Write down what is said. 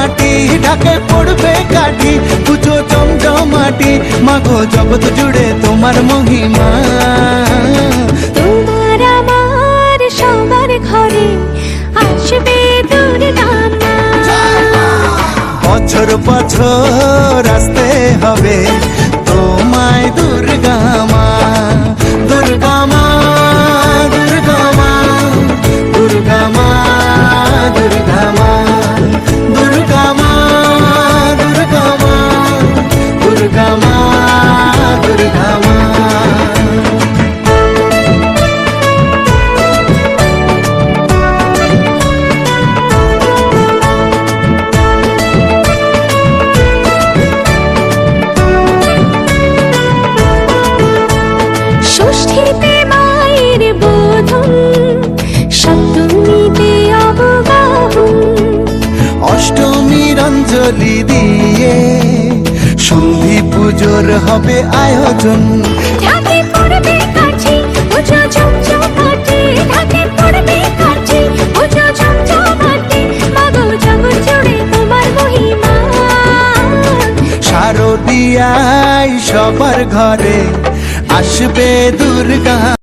জমজমাটি ঢাকে পড়বে কাঠি পুজো জমজমাটি মাগো জগৎ জুড়ে তোমার মহিমা। তোমার আমার সবার ঘরে আসবে বছর বছর আসতে হবে। তোমায় দুর্গা दुर्गा পুজোর হবে আয়োজন। ঢাকে পড়বে কাছে পুজো ঝমঝমাটে ঢাকে পড়বে কাছে পুজো ঝমঝমাটে মাগো জগৎ জুড়ে তোমার মহিমা। শারদিয়ায় সবার ঘরে আসবে দুর্গা।